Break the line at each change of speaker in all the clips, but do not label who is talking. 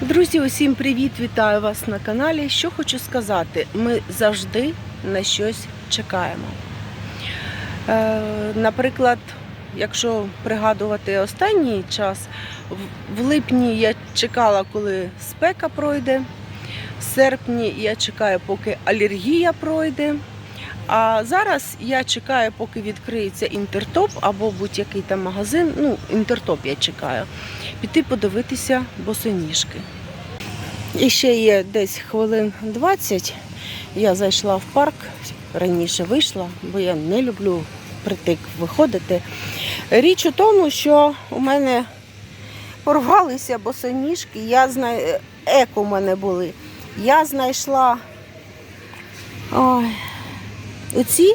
Друзі, усім привіт! Вітаю вас на каналі. Що хочу сказати, ми завжди на щось чекаємо. Е, наприклад, якщо пригадувати останній час, в- липні я чекала, коли спека пройде, в серпні я чекаю, поки алергія пройде. А зараз я чекаю, поки відкриється інтертоп або будь-який там магазин. Ну, інтертоп я чекаю. Піти подивитися босоніжки. І ще є десь хвилин 20. Я зайшла в парк, раніше вийшла, бо я не люблю притик виходити. Річ у тому, що у мене порвалися босоніжки, я знаю, еко у мене були. Я знайшла ой, оці.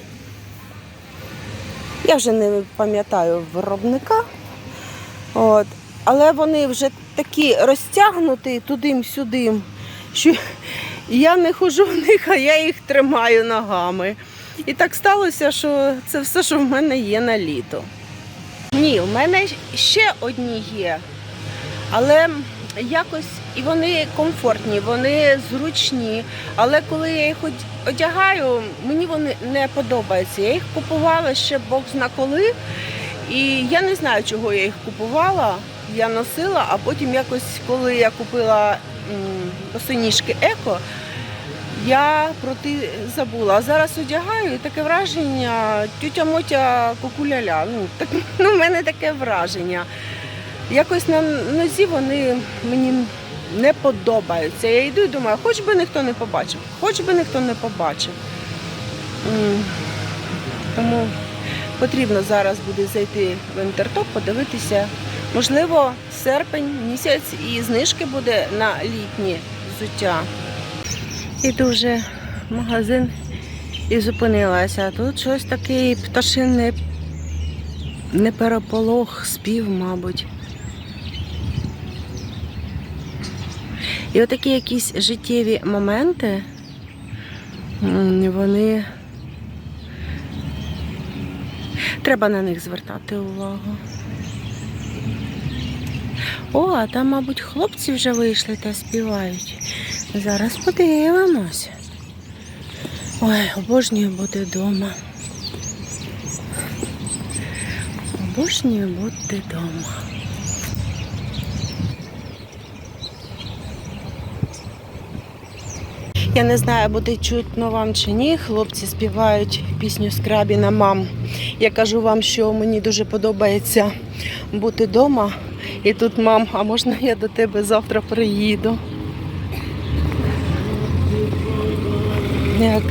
Я вже не пам'ятаю виробника. От. Але вони вже такі розтягнуті туди-сюди, що я не хожу в них, а я їх тримаю ногами. І так сталося, що це все, що в мене є на літо. Ні, в мене ще одні є, але якось і вони комфортні, вони зручні. Але коли я їх одягаю, мені вони не подобаються. Я їх купувала ще Бог зна коли. І я не знаю, чого я їх купувала. Я носила, а потім якось, коли я купила м, босоніжки еко, я про ти забула. А зараз одягаю і таке враження тютя Мотя кукуляля. Ну, так, ну, в мене таке враження. Якось на нозі вони мені не подобаються. Я йду і думаю, хоч би ніхто не побачив, хоч би ніхто не побачив. Тому потрібно зараз буде зайти в інтертоп, подивитися. Можливо, серпень місяць і знижки буде на літнє взуття. Іду вже магазин і зупинилася. Тут щось такий пташиний не переполох, спів, мабуть. І отакі якісь життєві моменти, вони треба на них звертати увагу. О, а там, мабуть, хлопці вже вийшли та співають. Зараз подивимось. Ой, обожнюю бути вдома. Обожнюю бути вдома. Я не знаю, буде чутно вам чи ні. Хлопці співають пісню Скрабіна мам. Я кажу вам, що мені дуже подобається бути вдома. І тут, мам, а можна я до тебе завтра приїду? Як?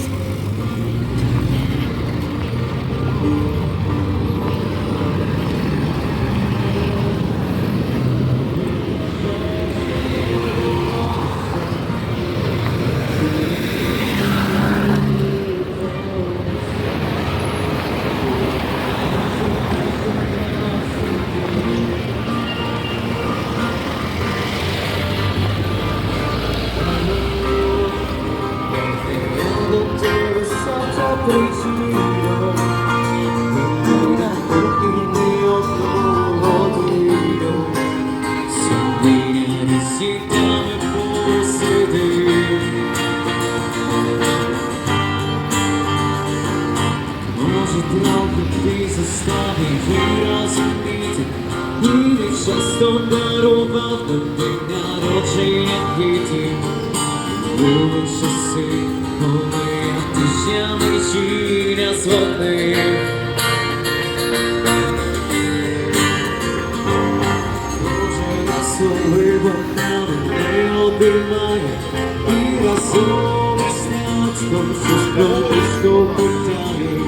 Обіймає І разом снятко все спротисто питає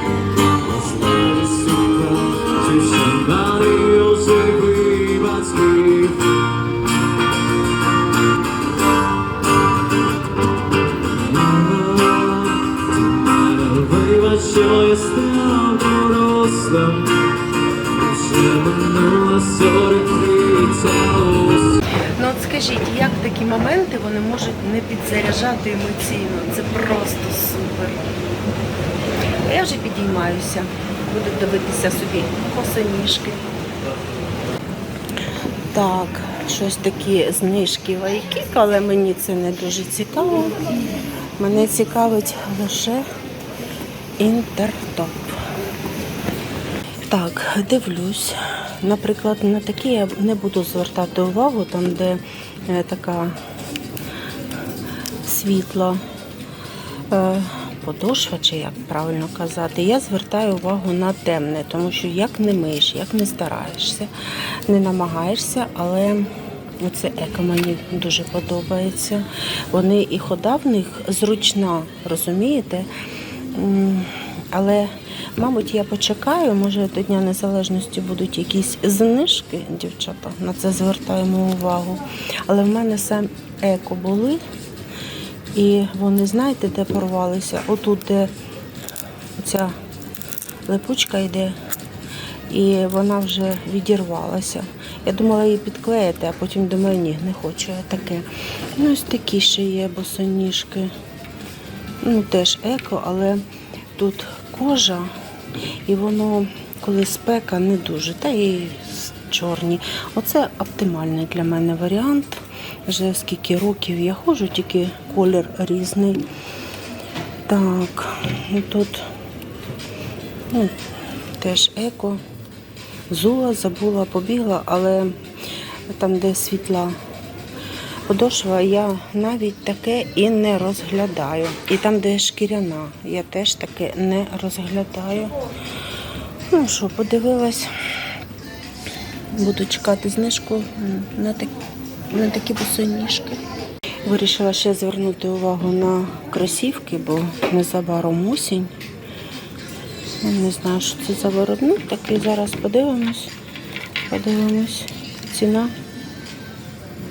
Основи сука, чи сценарій оживий батьків що я став дорослим. Ще минула сорок тридцять
Ну от скажіть, як такі моменти вони можуть не підзаряджати емоційно? Це просто супер. А я вже підіймаюся, буду дивитися собі босоніжки. Так, щось такі знижки вайкік, але мені це не дуже цікаво. Мене цікавить лише інтертоп. Так, дивлюсь. Наприклад, на такі я не буду звертати увагу, там, де е, така світла е, подошва, чи як правильно казати, я звертаю увагу на темне, тому що як не миєш, як не стараєшся, не намагаєшся, але оце еко мені дуже подобається. Вони і хода в них зручна, розумієте? Але, мабуть, я почекаю, може до Дня Незалежності будуть якісь знижки, дівчата, на це звертаємо увагу. Але в мене сам еко були, і вони, знаєте, де порвалися? Отут, де ця липучка йде, і вона вже відірвалася. Я думала її підклеїти, а потім думаю, ні, не хочу я таке. Ну, ось такі ще є босоніжки. Ну, теж еко, але тут кожа, і воно, коли спека, не дуже. Та і чорні. Оце оптимальний для мене варіант. Вже скільки років я ходжу, тільки колір різний. Так, і тут ну, теж еко. Зула, забула, побігла, але там, де світла подошва, я навіть таке і не розглядаю. І там, де шкіряна, я теж таке не розглядаю. Ну що, подивилась. Буду чекати знижку на, так, на такі босоніжки. Вирішила ще звернути увагу на кросівки, бо незабаром осінь. Не знаю, що це за виробник. Такий зараз подивимось. Подивимось. Ціна.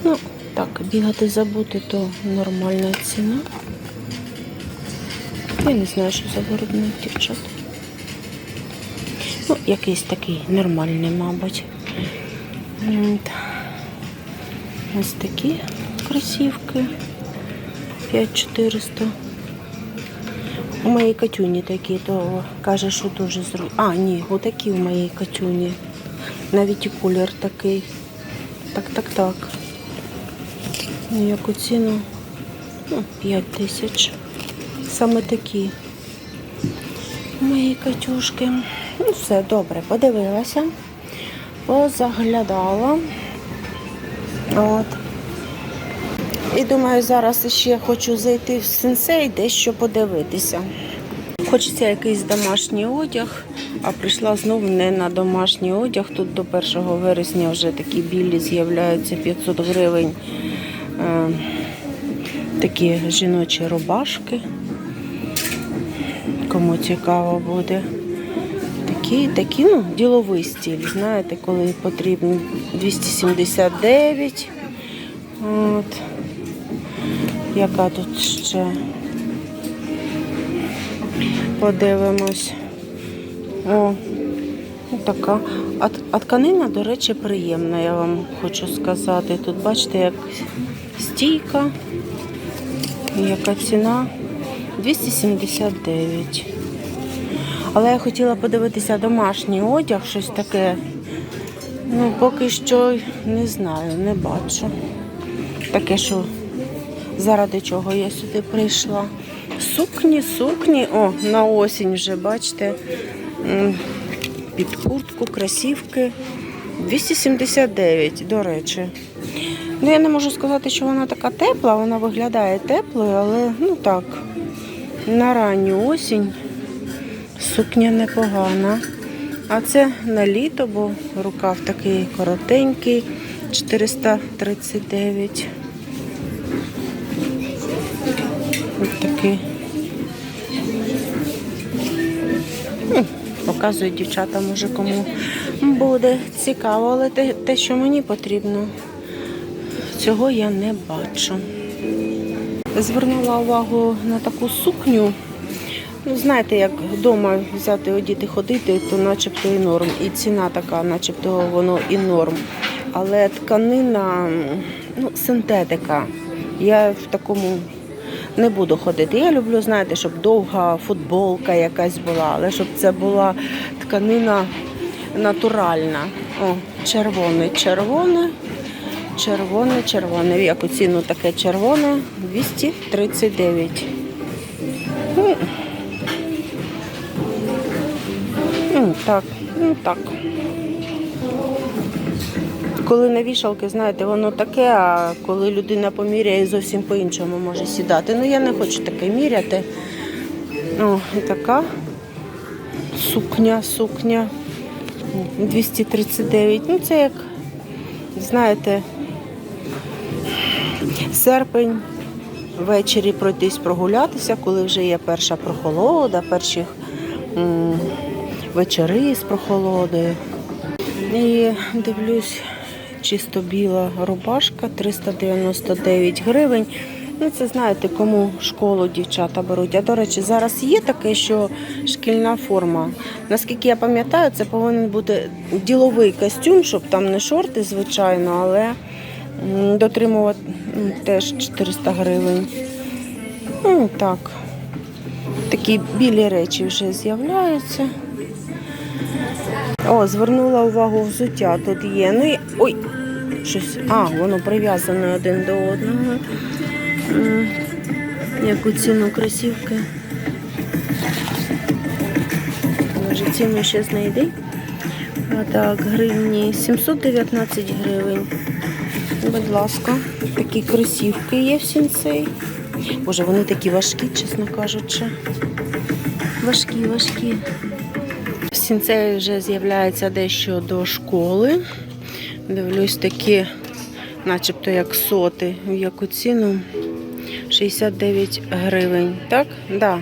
Ну, так, бігати забути, то нормальна ціна. Я не знаю, що за виробник, дівчат. Ну, якийсь такий нормальний, мабуть. Ось такі кросівки. 5400. У моїй катюні такі, то каже, що дуже зручно. А, ні, отакі у моїй катюні. Навіть і колір такий. Так, так, так. Ну, Яку ціну? Ну, 5 тисяч. Саме такі. У моєї Катюшки. Ну, все, добре, подивилася, позаглядала. От. І думаю, зараз ще хочу зайти в сенсей, дещо подивитися. Хочеться якийсь домашній одяг, а прийшла знову не на домашній одяг. Тут до 1 вересня вже такі білі з'являються 500 гривень. Е, такі жіночі рубашки. Кому цікаво буде. Такі, такі, ну, діловий стиль, знаєте, коли потрібно 279. От. Яка тут ще? Подивимось. О, така. А, а тканина, до речі, приємна, я вам хочу сказати. Тут бачите, як стійка. Яка ціна? 279. Але я хотіла подивитися домашній одяг, щось таке. Ну, поки що не знаю, не бачу. Таке, що заради чого я сюди прийшла. Сукні, сукні, о, на осінь вже, бачите, під куртку, красівки. 279, до речі. Ну, я не можу сказати, що вона така тепла, вона виглядає теплою, але ну так, на ранню осінь сукня непогана. А це на літо, бо рукав такий коротенький, 439. Ось такий. Показую дівчата, може кому буде цікаво, але те, те, що мені потрібно, цього я не бачу. Звернула увагу на таку сукню. Ну, знаєте, як вдома взяти, одіти, ходити, то начебто і норм. І ціна така, начебто воно і норм. Але тканина, ну, синтетика. Я в такому не буду ходити. Я люблю, знаєте, щоб довга футболка якась була, але щоб це була тканина натуральна. О, червоне, червоне. Червоне, червоне. В яку ціну таке червоне? 239. Ну, ну, так, ну так. Коли на вішалки, знаєте, воно таке, а коли людина поміряє, зовсім по-іншому може сідати. Ну я не хочу таке міряти. О, і така сукня, сукня 239. Ну, це як, знаєте, серпень, ввечері пройтись прогулятися, коли вже є перша прохолода, перші вечори з прохолодою. І дивлюсь, чисто біла рубашка 399 гривень. Ну, це знаєте, кому школу дівчата беруть. А до речі, зараз є таке, що шкільна форма. Наскільки я пам'ятаю, це повинен бути діловий костюм, щоб там не шорти, звичайно, але дотримувати м, теж 400 гривень. Ну, так. Такі білі речі вже з'являються. О, звернула увагу взуття тут є. Ну і. Ой! Щось. А, воно прив'язане один до одного. Яку ціну кросівки? Може, ціну ще знайди. А так, гривні 719 гривень. Будь ласка, такі кросівки є в сінцей. Боже, вони такі важкі, чесно кажучи. Важкі, важкі. В сінцеї вже з'являється дещо до школи. Дивлюсь такі, начебто як соти. Яку ціну? 69 гривень. Так? Да.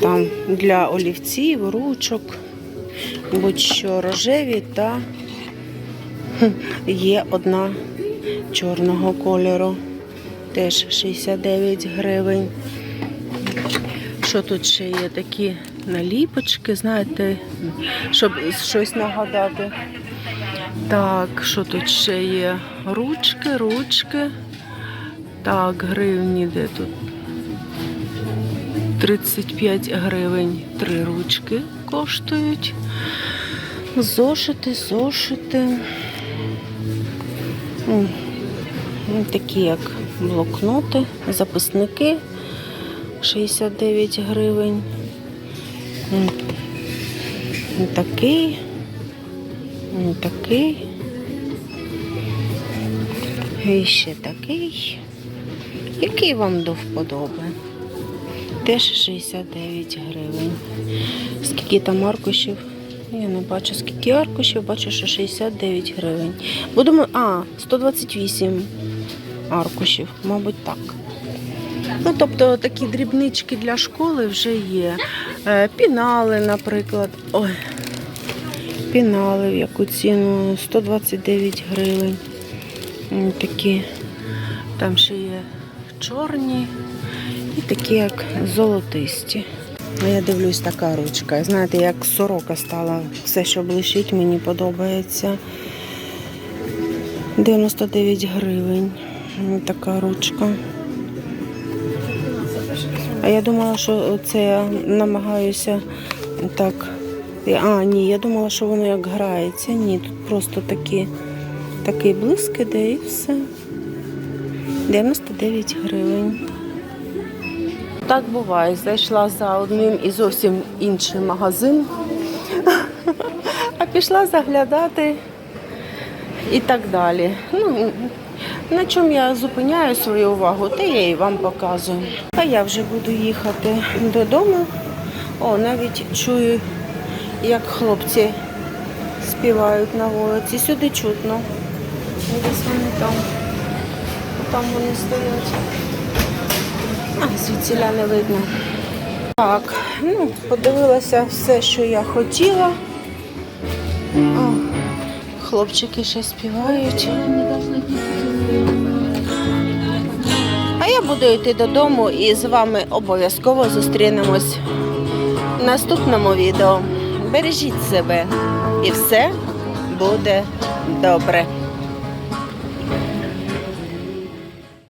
Там для олівців, ручок, будь-що рожеві та є одна чорного кольору. Теж 69 гривень. Що тут ще є? Такі наліпочки, знаєте, щоб щось нагадати. Так, що тут ще є? Ручки, ручки. Так, гривні, де тут? 35 гривень три ручки коштують. Зошити, зошити. Такі як блокноти, записники 69 гривень. Такий. М, Такий. І ще такий. Який вам до вподоби? Теж 69 гривень. Скільки там аркушів? Я не бачу, скільки аркушів, бачу, що 69 гривень. Будемо. А, 128 аркушів, мабуть, так. Ну, тобто такі дрібнички для школи вже є. Е, Пінали, наприклад. Ой. Пінали в яку ціну 129 гривень. Такі. Там ще є чорні і такі, як золотисті. А Я дивлюсь, така ручка. Знаєте, як сорока стала. Все, що блищить, мені подобається. 99 гривень. Така ручка. А я думала, що це я намагаюся так. А, ні, я думала, що воно як грається. Ні, тут просто такі, такий блиск іде і все. 99 гривень. Так буває. Зайшла за одним і зовсім інший магазин, а пішла заглядати і так далі. Ну, на чому я зупиняю свою увагу, те я і вам показую. А я вже буду їхати додому. О, навіть чую, як хлопці співають на вулиці. Сюди чутно. Десь вони там. Там вони стоять. А, звідсіля не видно. Так, ну, подивилася все, що я хотіла. О, хлопчики ще співають. А я буду йти додому і з вами обов'язково зустрінемось в наступному відео. Бережіть себе і все буде добре.